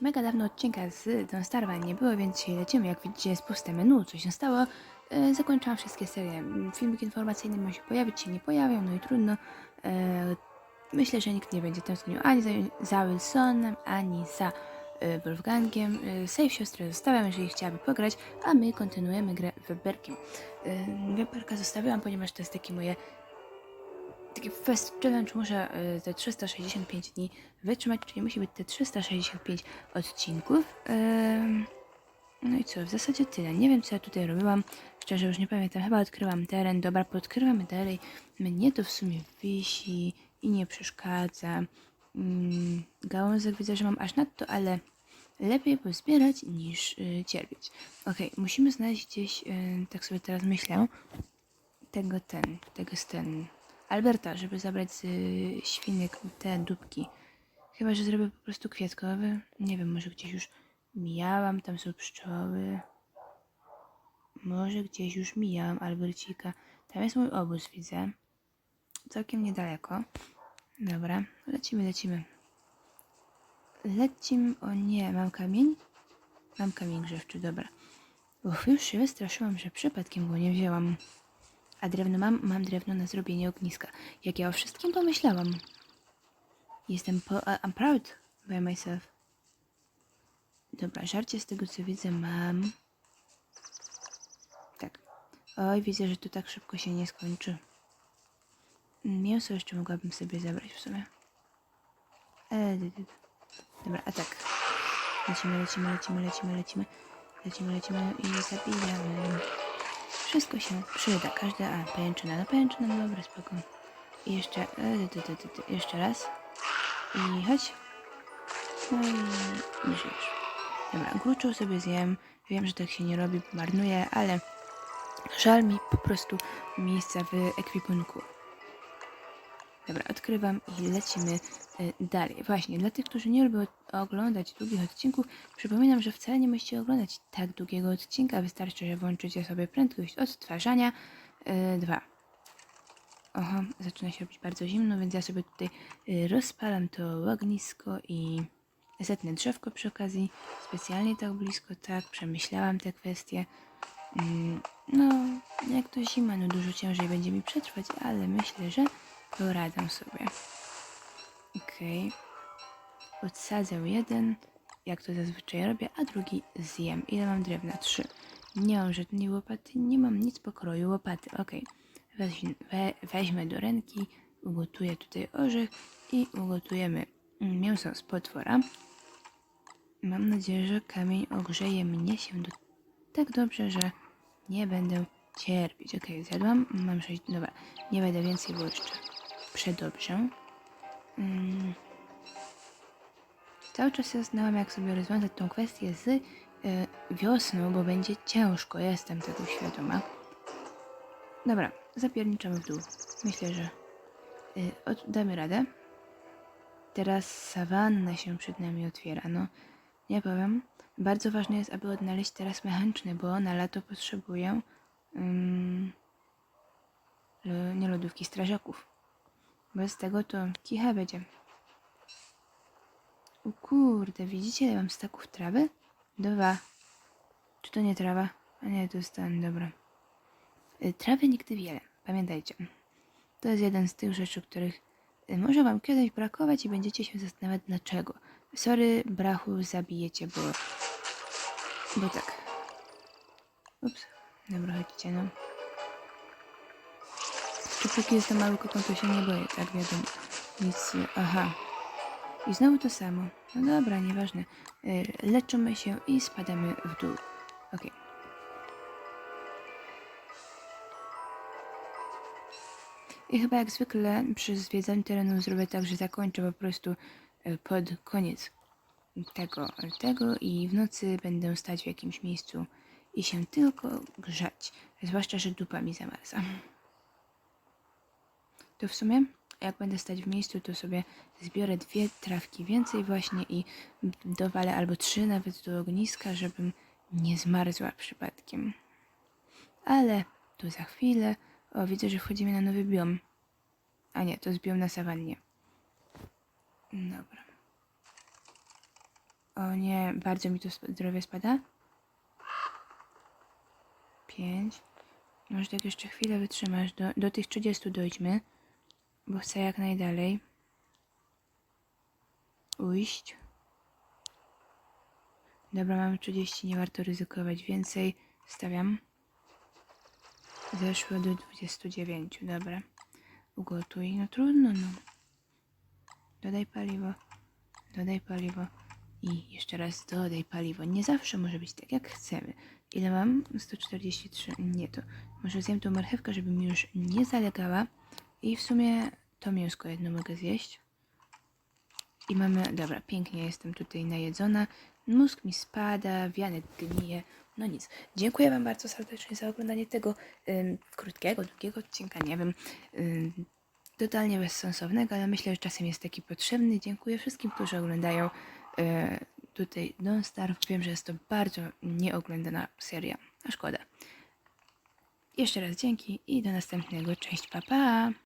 mega dawno odcinka z Don Starwa nie było, więc dzisiaj lecimy. Jak widzicie jest puste menu, co się stało. E, zakończyłam wszystkie serie. Filmiki informacyjne mają się pojawić, się nie pojawią, no i trudno. E, myślę, że nikt nie będzie tęsknił ani za, za Wilsonem, ani za e, Wolfgangiem. E, save siostrę zostawiam, jeżeli chciałaby pograć, a my kontynuujemy grę Weberkiem. E, Weberka zostawiłam, ponieważ to jest takie moje taki fest challenge muszę y, te 365 dni wytrzymać, czyli musi być te 365 odcinków. No i co, w zasadzie tyle. Nie wiem, co ja tutaj robiłam. Szczerze już nie pamiętam. Chyba odkrywam teren. Dobra, podkrywamy dalej. Mnie to w sumie wisi i nie przeszkadza. Mm, gałązek widzę, że mam aż nadto, ale lepiej pozbierać niż y, cierpieć. Okej, musimy znaleźć gdzieś, y, tak sobie teraz myślę, tego ten, tego ten Alberta, żeby zabrać z świnek te dupki. Chyba, że zrobię po prostu kwiatkowy. Nie wiem, może gdzieś już mijałam, tam są pszczoły. Może gdzieś już mijałam Albercika. Tam jest mój obóz, widzę. Całkiem niedaleko. Dobra, lecimy, lecimy. Lecimy, o nie, mam kamień? Mam kamień grzewczy, dobra. Uff, już się wystraszyłam, że przypadkiem go nie wzięłam. A drewno mam? Mam drewno na zrobienie ogniska. Jak ja o wszystkim pomyślałam. Jestem po... a- I'm proud by myself. Dobra, żarcie z tego co widzę mam. Tak. Oj, widzę, że to tak szybko się nie skończy. Mięso jeszcze mogłabym sobie zabrać w sumie. E. Dobra, a tak. Lecimy, lecimy, lecimy, lecimy, lecimy. Lecimy, lecimy i zabijamy. Wszystko się przyda, każda... A, pajęczyna, no pajęczyna, no dobra, spoko. I jeszcze... E, ty, ty, ty, ty, jeszcze raz. I chodź. No i... nie żyjesz. Dobra, gruczoł sobie zjem. Wiem, że tak się nie robi, marnuję, ale... Żal mi po prostu miejsca w ekwipunku. Dobra, odkrywam i lecimy y, dalej. Właśnie, dla tych, którzy nie lubią oglądać długich odcinków, przypominam, że wcale nie musicie oglądać tak długiego odcinka. Wystarczy, że włączycie sobie prędkość odtwarzania 2. Oho, zaczyna się robić bardzo zimno, więc ja sobie tutaj y, rozpalam to ognisko i zetnę drzewko przy okazji. Specjalnie tak blisko, tak, przemyślałam te kwestie. Mm, No, jak to zima, no dużo ciężej będzie mi przetrwać, ale myślę, że poradzę sobie. Okej. Odsadzę jeden, jak to zazwyczaj robię, a drugi zjem. Ile mam drewna? Trzy. Nie mam żadnej łopaty, nie mam nic pokroju łopaty. Okej. Weź, we, weźmę do ręki, ugotuję tutaj orzech i ugotujemy mięso z potwora. Mam nadzieję, że kamień ogrzeje mnie się do tak dobrze, że nie będę cierpieć. Okej, zjadłam. Mam sześć. Dobra, nie będę więcej, bo jeszcze przedobrze. Mm. Cały czas się zastanawiam, jak sobie rozwiązać tą kwestię z y, wiosną, bo będzie ciężko. Jestem tego świadoma. Dobra, zapierniczamy w dół. Myślę, że y, damy radę. Teraz sawanna się przed nami otwiera. No, nie powiem. Bardzo ważne jest, aby odnaleźć teraz mechaniczny, bo na lato potrzebuję ym, lo- nie lodówki, strażaków. Bez tego to kicha będzie. O kurde, widzicie, ile mam staków trawy? Dwa. Czy to nie trawa? A nie, to jest ten, dobra. Y, Trawy nigdy wiele, pamiętajcie. To jest jeden z tych rzeczy, których y, może wam kiedyś brakować i będziecie się zastanawiać dlaczego. Sorry, brachu, zabijecie, bo... Bo tak. Ups. Dobra, chodźcie, no. Czy póki jestem mały kokon, to się nie boję, tak wiadomo. Nic, aha. I znowu to samo. No dobra, nieważne. Y, Leczymy się i spadamy w dół. Okej. I chyba jak zwykle przy zwiedzaniu terenu zrobię tak, że zakończę po prostu y, pod koniec tego, tego i w nocy będę stać w jakimś miejscu i się tylko grzać. Zwłaszcza, że dupa mi zamarza. To w sumie, jak będę stać w miejscu, to sobie zbiorę dwie trawki więcej właśnie i dowalę albo trzy nawet do ogniska, żebym nie zmarzła przypadkiem. Ale tu za chwilę. O, widzę, że wchodzimy na nowy biom. A nie, to jest biom na sawannie. Dobra. O nie, bardzo mi to zdrowie spada. Pięć. Może tak jeszcze chwilę wytrzymasz. Do, do tych 30 dojdźmy. Bo chcę jak najdalej. Ujść. Dobra, mamy 30, nie warto ryzykować więcej. Stawiam. Zeszło do 29, dobra. Ugotuj. No trudno, no. Dodaj paliwo. Dodaj paliwo. I jeszcze raz dodaj paliwo. Nie zawsze może być tak, jak chcemy. Ile mam? 143. Nie to. Może zjem tą marchewkę, żeby mi już nie zalegała. I w sumie to mięsko jedno mogę zjeść. I mamy, dobra, pięknie jestem tutaj najedzona. Mózg mi spada, wianek gnije. No nic. Dziękuję Wam bardzo serdecznie za oglądanie tego krótkiego, długiego odcinka. Nie wiem, totalnie bezsensownego, ale myślę, że czasem jest taki potrzebny. Dziękuję wszystkim, którzy oglądają e, tutaj Don't Starve. Wiem, że jest to bardzo nieoglądana seria, a szkoda. Jeszcze raz dzięki i do następnego. Cześć, pa pa!